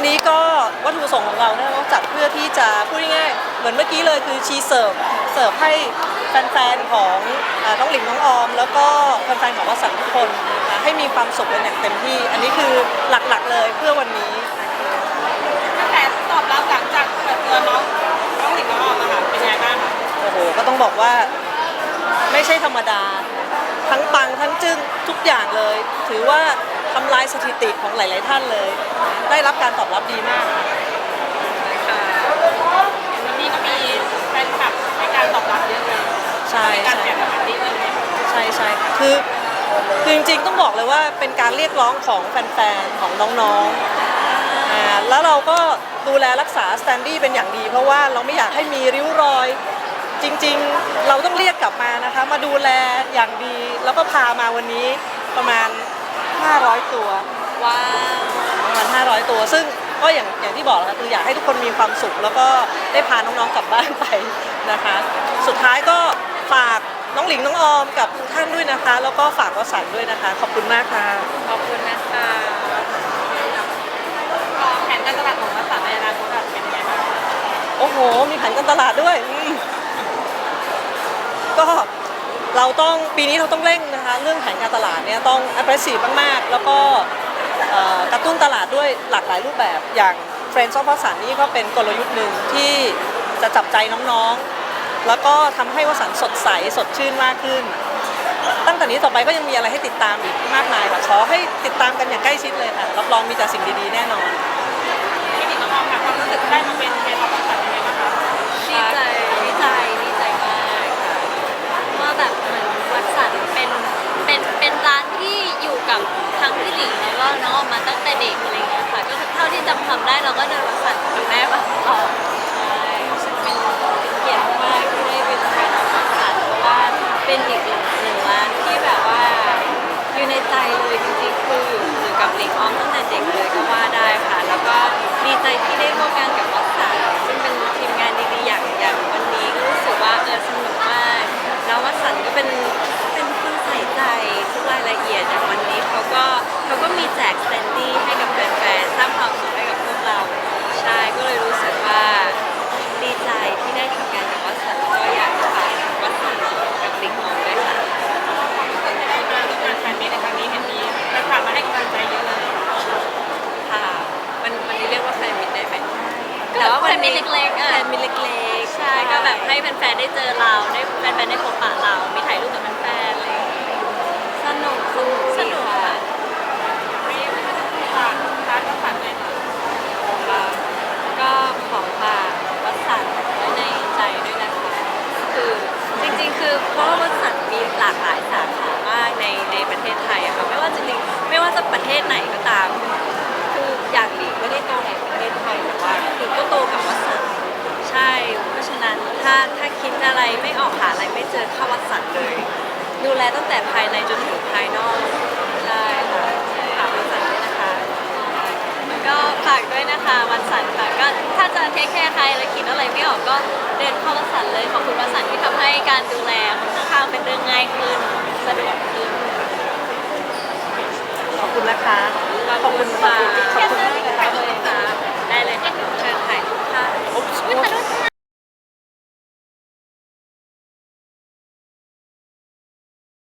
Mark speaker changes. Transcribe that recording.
Speaker 1: งนี้ก็วัตถุประสงค์ของเราเนี่ยเราจัดเพื่อที่จะพูดง่ายๆเหมือนเมื่อกี้เลยคือชีเสิร์ฟเสิร์ฟให้แฟนๆของอน้องหลิงน้องออม แล้วก็แฟนๆของวัสันต์ทุกคนให้มีความสุขกันอย่างเต็มที่ อันนี้คือหลักๆเลยเพื่อวันนี้
Speaker 2: แต่ตอบรับหลังจากเปิดตัวน้องน้องหลิงน้องออมอะค่ะเป็นไงบ้างคะ
Speaker 1: โอ้โห ก็ต้องบอกว่าไม่ใช่ธรรมดา ทั้งปังทั้งจึ้งทุกอย่างเลย ถือว่า ทำลายสถิติของหลาย ๆ ท่านเลย ได้รับการตอบรับดีมากค่ะ
Speaker 2: ค่ะวันนี้ก็มีแฟนคลับให้การตอบรับเยอะเลย
Speaker 1: ใช่
Speaker 2: มีการ
Speaker 1: ใช่
Speaker 2: แข่งขันที่เลยไหม
Speaker 1: ใช่ใช่ค่ะคือคือจริง ๆ ต้องบอกเลยว่าเป็นการเรียกร้องของแฟน ๆ ของน้อง ๆ อ่า แล้วเราก็ดูแลรักษาสแตนดี้เป็นอย่างดี เพราะว่าเราไม่อยากให้มีริ้วรอย จริง ๆ เราต้องเรียกกลับมานะคะ มาดูแลอย่างดี แล้วก็พามาวันนี้ประมาณ 500 ตัว
Speaker 2: ว้าว
Speaker 1: ประมาณ500 ตัว ซึ่งก็อย่างอย่างที่บอกแล้วค่ะคืออยากให้ทุกคนมีความสุข แล้วก็ได้พาน้องๆกลับบ้านไปนะคะ สุดท้ายก็ฝากน้องหลิงน้องออมกับทุกท่านด้วยนะคะ แล้วก็ฝากวสันต์ด้วยนะคะ ขอบคุณมากค่ะ
Speaker 2: ขอบคุณนะคะแผนการตลาดของวัดสามในอนาคตอะเป็นยังไงบ้างคะ
Speaker 1: โอ้โห มีแผนการตลาดด้วยอืมก็ เราต้องปีนี้เราต้องเร่งนะคะเรื่องแผนการตลาดเนี่ยต้อง aggressive มากๆ แล้วก็กระตุ้นตลาดด้วยหลากหลายรูปแบบอย่าง Friends of วสันนี่ก็เป็นกลยุทธ์หนึ่งที่จะจับใจน้องๆ แล้วก็ทำให้วสันสดใสสดชื่นมากขึ้น ตั้งแต่นี้ต่อไปก็ยังมีอะไรให้ติดตามอีกมากมายค่ะขอให้ติดตามกันอย่างใกล้ชิดเลยค่ะรับรองมีแต่สิ่งดีๆแน่นอน
Speaker 2: พี่หลิงน้องค่ะความรู้สึกได้มาเป็นเทปของวัดสามยังไงบ้างคะ
Speaker 3: ดีใจดีใจดีใจมากค่ะว่าแบบเหมือนวัดสันเป็นเป็นเป็นร้านที่อยู่ กับทั้งพี่หลิงแล้วก็น้องออกมาตั้งแต่เด็กอะไรเงี้ยค่ะก็คือเท่าที่จำความได้เราก็เดินมาสันกับแม่มาตลอดใช่ซึ่งเป็นเป็นเกียรติมากที่ได้เป็นแฟนของวัดสันเพราะว่าเป็นอีกหนึ่งหนึ่งร้านที่แบบว่าอยู่ในใจเลยจริงๆคืออยู่กับหลิงอ้อมตั้งแต่เด็กเลยก็ว่าได้ ฟนมิตรเล็กๆอะแฟนมิตรเล็กๆ ใช่ ก็แบบให้แฟนๆ ได้เจอเรา ได้แฟนๆ ได้พบปะเรา มีถ่ายรูปกับแฟนๆอะไรอย่างเงี้ยสนุกสนุกสนุกค่ะ
Speaker 2: ให้ฝากร้านวัดสามเลยค่ะ
Speaker 3: ก็ขอฝากวัดสันไว้ในใจด้วยนะคะ คือจริงๆ คือเพราะว่าวัดสันมีหลากหลายสาขามากในในประเทศไทยอะค่ะ ไม่ว่าจะลิงไม่ว่าจะประเทศไหนก็ตาม คืออย่างหลีไม่ได้โตในประเทศไทยแต่ว่าคือก็โตกับวัดสันใช่ เพ ราะฉะนั้นถ้าถ้าคิดอะไรไม่ออกหาอะไรไม่เจอเข้าวัดสันเลย ดูแลตั้งแต่ภายในจนถึงภายนอกใช่ค่ะฝากวัดสันด้วยนะคะ ก็ฝากด้วยนะคะวันสันค่ะก็ถ้าจะเทคแคร์ใครแล้วคิดอะไรไม่ออกก็เดินเข้าวันสันเลยขอบคุณวันสันที่ทำให้การดูแลคนข้างๆเป็นเรื่องง่ายขึ้นสะดวกขึ้น
Speaker 1: ขอบคุณนะคะ
Speaker 3: ขอบคุณค่ะ ขอบคุณมากเลยค่ะได้เลยค่ะเชิญถ่ายรูปค่ะ
Speaker 1: อุ๊บ
Speaker 3: อุ๊ยถ่ายรูปค่ะ